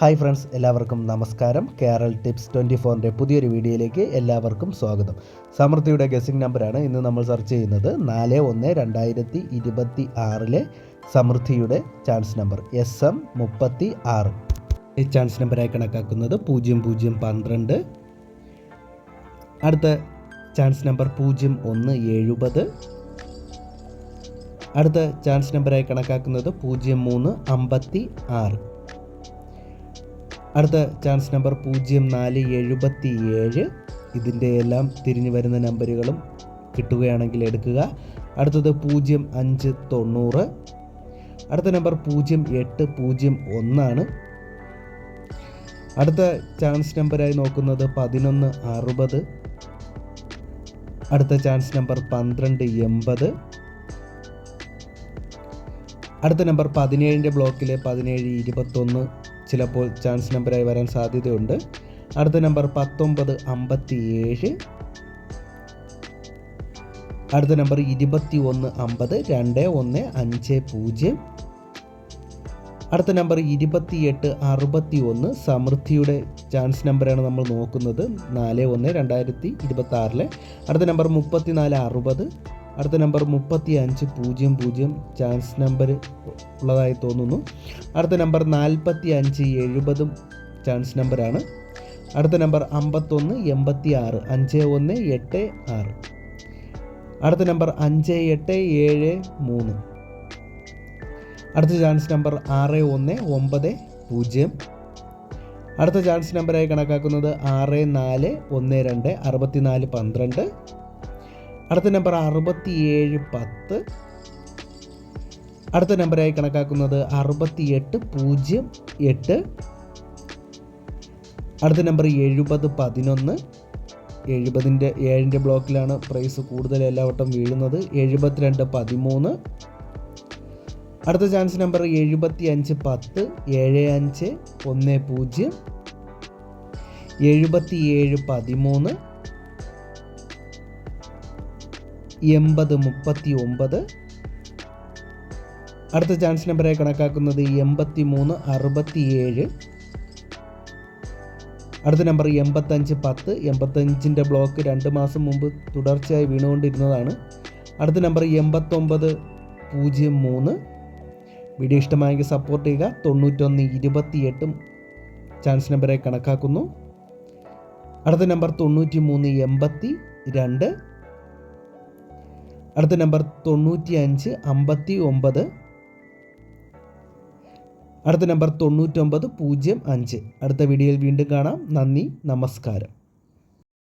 Hi friends എല്ലാവർക്കും നമസ്കാരം. Kerala tips twenty ഫോറിന്റെ പുതിയൊരു വീഡിയോയിലേക്ക് എല്ലാവർക്കും സ്വാഗതം. സമൃദ്ധിയുടെ ഗസിംഗ് നമ്പറാണ് ഇന്ന് നമ്മൾ സെർച്ച് ചെയ്യുന്നത്. നാല് ഒന്ന് രണ്ടായിരത്തി ഇരുപത്തി ആറിലെ സമൃദ്ധിയുടെ ചാൻസ് നമ്പർ എസ് എം മുപ്പത്തി ആറ്. ഈ ചാൻസ് നമ്പറായി കണക്കാക്കുന്നത് പൂജ്യം പൂജ്യം പന്ത്രണ്ട്. അടുത്ത ചാൻസ് നമ്പർ പൂജ്യം ഒന്ന് എഴുപത്. അടുത്ത ചാൻസ് നമ്പറായി കണക്കാക്കുന്നത് പൂജ്യം മൂന്ന് അമ്പത്തി ആറ്. അടുത്ത ചാൻസ് നമ്പർ പൂജ്യം നാല് എഴുപത്തി ഏഴ് ഇതിന്റെ എല്ലാം തിരിഞ്ഞു വരുന്ന നമ്പറുകളും കിട്ടുകയാണെങ്കിൽ എടുക്കുക. അടുത്തത് പൂജ്യം അഞ്ച് തൊണ്ണൂറ്. അടുത്ത നമ്പർ പൂജ്യം എട്ട് പൂജ്യം ഒന്നാണ്. അടുത്ത ചാൻസ് നമ്പറായി നോക്കുന്നത് പതിനൊന്ന് അറുപത്. അടുത്ത ചാൻസ് നമ്പർ പന്ത്രണ്ട് എൺപത്. അടുത്ത നമ്പർ പതിനേഴിന്റെ ബ്ലോക്കിലെ പതിനേഴ് ഇരുപത്തൊന്ന് ചിലപ്പോൾ ചാൻസ് നമ്പറായി വരാൻ സാധ്യതയുണ്ട്. അടുത്ത നമ്പർ പത്തൊമ്പത് അമ്പത്തി ഏഴ് അടുത്ത നമ്പർ ഇരുപത്തി ഒന്ന് അമ്പത് രണ്ട് ഒന്ന് അഞ്ച് പൂജ്യം. അടുത്ത നമ്പർ ഇരുപത്തിയെട്ട് അറുപത്തി ഒന്ന് സമൃദ്ധിയുടെ ചാൻസ് നമ്പറാണ് നമ്മൾ നോക്കുന്നത്. നാല് ഒന്ന് രണ്ടായിരത്തി ഇരുപത്തി ആറിലെ അടുത്ത നമ്പർ മുപ്പത്തിനാല് അറുപത്. അടുത്ത നമ്പർ മുപ്പത്തി അഞ്ച് പൂജ്യം പൂജ്യം ചാൻസ് നമ്പർ ഉള്ളതായി തോന്നുന്നു. അടുത്ത നമ്പർ നാൽപ്പത്തി അഞ്ച് എഴുപതും ചാൻസ് നമ്പറാണ് അടുത്ത നമ്പർ അമ്പത്തൊന്ന് എൺപത്തി ആറ് അഞ്ച് ഒന്ന് എട്ട് ആറ്. അടുത്ത നമ്പർ അഞ്ച് എട്ട് ഏഴ് മൂന്ന്. അടുത്ത ചാൻസ് നമ്പർ ആറ് ഒന്ന് ഒമ്പത് പൂജ്യം. അടുത്ത ചാൻസ് നമ്പറായി കണക്കാക്കുന്നത് ആറ് നാല് ഒന്ന് രണ്ട് അറുപത്തിനാല് പന്ത്രണ്ട്. അടുത്ത നമ്പർ അറുപത്തിയേഴ് പത്ത്. അടുത്ത നമ്പറായി കണക്കാക്കുന്നത് അറുപത്തിയെട്ട് പൂജ്യം എട്ട്. അടുത്ത നമ്പർ എഴുപത് പതിനൊന്ന്. എഴുപതിന്റെ ഏഴിന്റെ ബ്ലോക്കിലാണ് പ്രൈസ് കൂടുതൽ എല്ലാവട്ടം വീഴുന്നത്. എഴുപത്തിരണ്ട് പതിമൂന്ന്. അടുത്ത ചാൻസ് നമ്പർ എഴുപത്തി അഞ്ച് പത്ത് ഏഴ് അഞ്ച് ഒന്ന് പൂജ്യം. എഴുപത്തി ഏഴ് പതിമൂന്ന്. എൺപത് മുപ്പത്തി ഒമ്പത് അടുത്ത ചാൻസ് നമ്പറായി കണക്കാക്കുന്നത് എൺപത്തി മൂന്ന് അറുപത്തി ഏഴ് അടുത്ത നമ്പർ എൺപത്തഞ്ച് പത്ത്. എൺപത്തഞ്ചിന്റെ ബ്ലോക്ക് രണ്ട് മാസം മുമ്പ് തുടർച്ചയായി വീണുകൊണ്ടിരുന്നതാണ്. അടുത്ത നമ്പർ എൺപത്തൊമ്പത് പൂജ്യം മൂന്ന്. വീഡിയോ ഇഷ്ടമായെങ്കിൽ സപ്പോർട്ട് ചെയ്യുക. തൊണ്ണൂറ്റൊന്ന് ഇരുപത്തിയെട്ടും ചാൻസ് നമ്പറായി കണക്കാക്കുന്നു. അടുത്ത നമ്പർ തൊണ്ണൂറ്റി മൂന്ന് എൺപത്തി രണ്ട് അടുത്ത നമ്പർ തൊണ്ണൂറ്റി അഞ്ച് അമ്പത്തി ഒമ്പത് അടുത്ത നമ്പർ തൊണ്ണൂറ്റൊമ്പത് പൂജ്യം അഞ്ച്. അടുത്ത വീഡിയോയിൽ വീണ്ടും കാണാം. നന്ദി നമസ്കാരം.